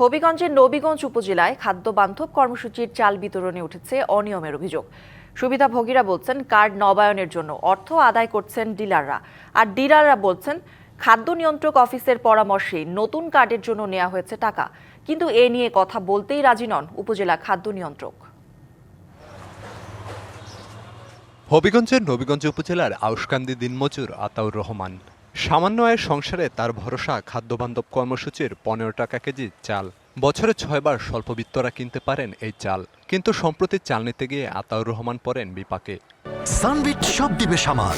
হবিগঞ্জের নবীগঞ্জ উপজেলায় খাদ্য বান্ধব কর্মসূচির চাল বিতরণে উঠেছে অনিয়মের অভিযোগ। সুবিধাভোগীরা বলছেন, কার্ড নবায়নের জন্য অর্থ আদায় করছেন ডিলাররা। আর ডিলাররা বলছেন, খাদ্য নিয়ন্ত্রক অফিসের পরামর্শে নতুন কার্ডের জন্য নেওয়া হয়েছে টাকা। কিন্তু এ নিয়ে কথা বলতেই রাজি নন উপজেলা খাদ্য নিয়ন্ত্রক। হবিগঞ্জের নবীগঞ্জ উপজেলার আউশকান্দি দিনমজুর আতাউর রহমান। সামান্য আয়ের সংসারে তার ভরসা খাদ্যবান্ধব কর্মসূচির পনেরো টাকা কেজি চাল। বছরে ছয়বার স্বল্পবিত্তরা কিনতে পারেন এই চাল। কিন্তু সম্প্রতি চাল নিতে গিয়ে আতাউর রহমান পড়েন বিপাকে। সানবিট সব দিবে সামাল।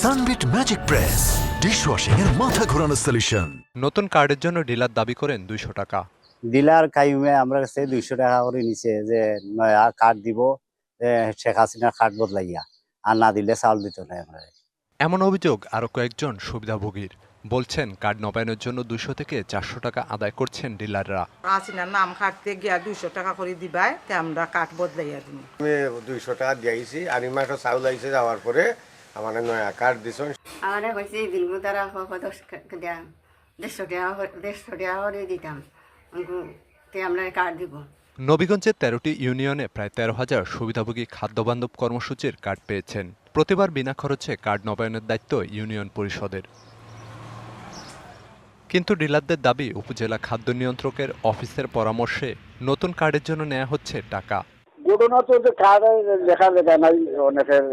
সানবিট ম্যাজিক প্রেস ডিশওয়াশিং এর মাথা ঘোরানো সলিউশন নতুন কার্ডের জন্য ডিলার দাবি করেন দুইশো টাকা। ডিলার কাইমে আমরা কাছে দুইশো টাকা করে নিচে যে নয়া কার্ড দিব শেখ হাসিনার কার্ড বদলাইয়া। আর না দিলে চাউল দিত না আমরা। এমন অভিযোগ আরও কয়েকজন সুবিধাভোগীর। বলছেন কার্ড নবায়নের জন্য দুশো থেকে চারশো টাকা আদায় করছেন ডিলাররা। আসিনার নাম কাটতে গিয়া দুইশো টাকা করে দিবাই তে আমরা কাঠ বদলাইয়া দিব আমি দুইশো টাকা দিয়েছি আর মাসে চাউল আইসে যাওয়ার পরে আমার নয়া কার্ড দিছ আমারে কইছে বিলবু তারা কত দেড়শো টাকা দেড়শো টাকা করে দিতাম। তে আমরা কার্ড দিব। নবীগঞ্জের তেরোটি ইউনিয়নে প্রায় তেরো হাজার সুবিধাভোগী খাদ্যবান্ধব কর্মসূচির কার্ড পেয়েছেন। প্রতিবার বিনা খরচে কার্ড নবায়নের দায়িত্ব ইউনিয়ন পরিষদের। কিন্তু ডিলারদের দাবি, উপজেলা খাদ্য নিয়ন্ত্রকের অফিসের পরামর্শে নতুন কার্ডের জন্য নেওয়া হচ্ছে টাকা। ঘটনা তো কার্ডে লেখা লেখা নাই, অনেকের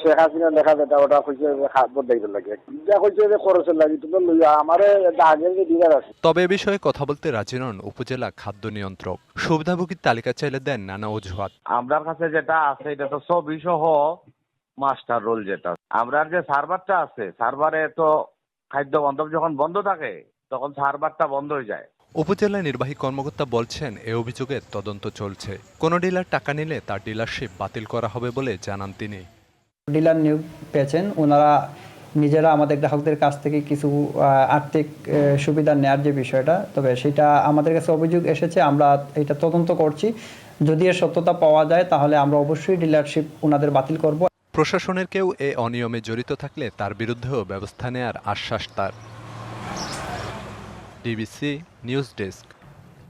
শেখ হাসিনা লেখা যেটা ওটা কইছে বদলাইতে লাগে। যা কইছে যে খরচের লাগে তুমি লইয়া আমারে এটা আগে যে ডিলার আছে। তবে এ বিষয়ে কথা বলতে রাজি নন উপজেলা খাদ্য নিয়ন্ত্রক। সুবিধাভোগীর তালিকা চাইলে দেন নানা অজুহাত। আমরার কাছে যেটা আছে এটা তো ছবি সহ মাস্টার রোল যেটা। আমরার যে সার্ভারটা আছে সার্ভারে তো খাদ্য বান্ধব যখন বন্ধ থাকে তখন সার্ভারটা বন্ধ হয়ে যায়। উপজেলা নির্বাহী কর্মকর্তা বলছেন এ অভিযোগের তদন্ত চলছে। কোনো ডিলার টাকা নিলে তার ডিলারশিপ বাতিল করা হবে বলে জানান তিনি। ডিলার নিয়োগ পেয়েছেন। ওনারা নিজেরা আমাদের গ্রাহকদের কাছ থেকে কিছু আর্থিক সুবিধা নেওয়ার যে বিষয়টা, তবে সেটা আমাদের কাছে অভিযোগ এসেছে, আমরা এটা তদন্ত করছি। যদি এর সত্যতা পাওয়া যায়, তাহলে আমরা অবশ্যই ডিলারশিপ ওনাদের বাতিল করব। প্রশাসনের কেউ এ অনিয়মে জড়িত থাকলে তার বিরুদ্ধেও ব্যবস্থা নেয়ার আশ্বাস তার। DBC news desk.